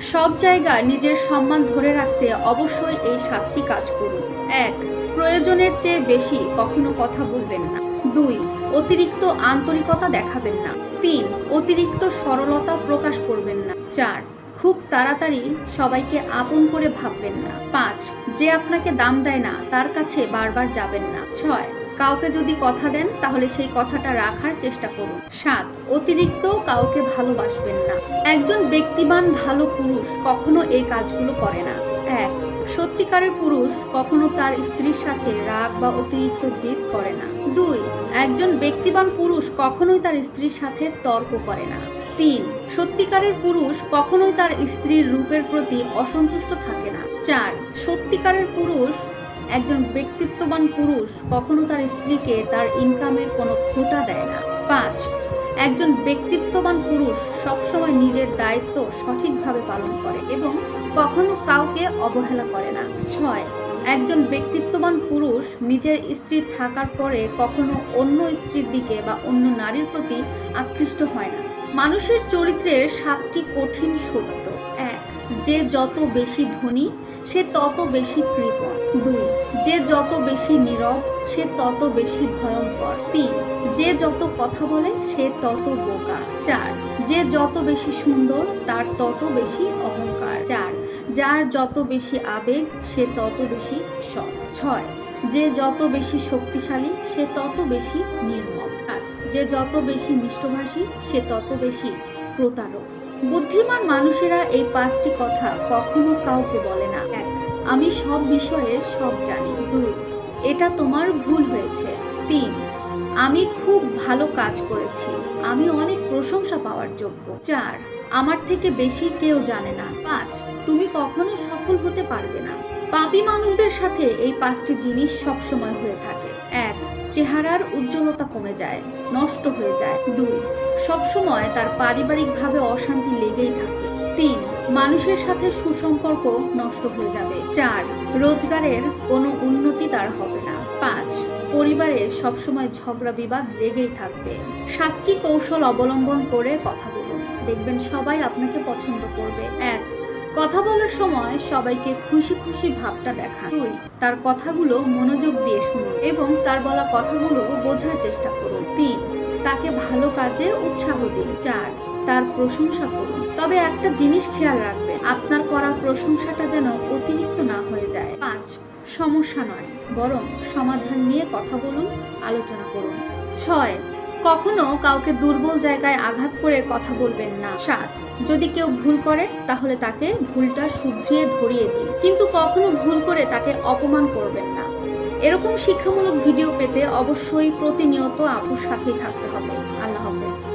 সব জায়গায় নিজের সম্মান ধরে রাখতে অবশ্যই এই সাতটি কাজ করুন। এক, প্রয়োজনের চেয়ে বেশি কখনো কথা বলবেন না। দুই, অতিরিক্ত আন্তরিকতা দেখাবেন না। তিন, অতিরিক্ত সরলতা প্রকাশ করবেন না। চার, খুব তাড়াতাড়ি সবাইকে আপন করে ভাববেন না। পাঁচ, যে আপনাকে দাম দেয় না, তার কাছে বারবার যাবেন না। ছয় কাউকে যদি কথা দেন, তাহলে সেই কথাটা রাখার চেষ্টা করুন। সাত, অতিরিক্ত কাউকে ভালোবাসবেন না। একজন ব্যক্তিবান ভালো পুরুষ কখনো এই কাজগুলো করে না। এক, সত্যিকারের পুরুষ কখনো তার স্ত্রীর সাথে রাগ বা অতিরিক্ত জেদ করে না। দুই, একজন ব্যক্তিবান পুরুষ কখনোই তার স্ত্রীর সাথে তর্ক করে না। তিন, সত্যিকারের পুরুষ কখনোই তার স্ত্রীর রূপের প্রতি অসন্তুষ্ট থাকে না। চার, সত্যিকারের পুরুষ একজন ব্যক্তিত্ববান পুরুষ কখনো তার স্ত্রীকে তার ইনকামের কোনো খোটা দেয় না। পাঁচ, একজন ব্যক্তিত্ববান পুরুষ সবসময় নিজের দায়িত্ব সঠিকভাবে পালন করে এবং কখনো কাউকে অবহেলা করে না। ছয়, একজন ব্যক্তিত্ববান পুরুষ নিজের স্ত্রী থাকার পরে কখনো অন্য স্ত্রীর দিকে বা অন্য নারীর প্রতি আকৃষ্ট হয় না। মানুষের চরিত্রের সাতটি কঠিন সত্য। যে যত বেশি ধনী, সে তত বেশি কৃপণ দুই, যে যত বেশি নীরব, সে তত বেশি ভয়ঙ্কর। তিন, যে যত কথা বলে, সে তত বোকা। চার, যে যত বেশি সুন্দর, তার তত বেশি অহংকার। চার, যার যত বেশি আবেগ, সে তত বেশি সৎ। ছয়, যে যত বেশি শক্তিশালী, সে তত বেশি নির্মম। আর যে যত বেশি মিষ্টভাষী সে তত বেশি প্রতারক। বুদ্ধিমান মানুষেরা এই পাঁচটি কথা কখনো কাউকে বলে না। এক, আমি সব বিষয়ে সব জানি। দুই, এটা তোমার ভুল হয়েছে। তিন, আমি খুব ভালো কাজ করেছি। আমি অনেক প্রশংসা পাওয়ার যোগ্য। চার, আমার থেকে বেশি কেউ জানে না। পাঁচ, তুমি কখনো সফল হতে পারবে না। পাপী মানুষদের সাথে এই পাঁচটি জিনিস সবসময় হয়ে থাকে। এক চেহারার উজ্জ্বলতা কমে যায়, নষ্ট হয়ে যায়। দুই, সবসময় তার পারিবারিকভাবে অশান্তি লেগেই থাকে। তিন, মানুষের সাথে সুসম্পর্ক নষ্ট হয়ে যাবে। চার, রোজগারের কোনো উন্নতি তার হবে না। পাঁচ, পরিবারে সবসময় ঝগড়া বিবাদ লেগেই থাকবে। সাতটি কৌশল অবলম্বন করে কথা বলুন। দেখবেন সবাই আপনাকে পছন্দ করবে। এক কথা বলার সময় সবাইকে খুশি খুশি ভাবটা দেখান দুই তার কথাগুলো মনোযোগ দিয়ে শুনুন এবং তার বলা কথাগুলো বোঝার চেষ্টা করুন। তিন, তাকে ভালো কাজে উৎসাহ দিন। চার, তার প্রশংসা করুন। তবে একটা জিনিস খেয়াল রাখবেন, আপনার করা প্রশংসাটা যেন অতিরিক্ত না হয়ে যায়। পাঁচ, সমস্যা নয়, বরং সমাধান নিয়ে কথা বলুন, আলোচনা করুন। ছয় কখনো কাউকে দুর্বল জায়গায় আঘাত করে কথা বলবেন না। সাত, যদি কেউ ভুল করে, তাহলে তাকে ভুলটা শুধরিয়ে ধরিয়ে দিন। কিন্তু কখনো ভুল করে তাকে অপমান করবেন না। এরকম শিক্ষামূলক ভিডিও পেতে অবশ্যই প্রতিনিয়ত আপুর সাথেই থাকতে হবে। আল্লাহ হাফেজ।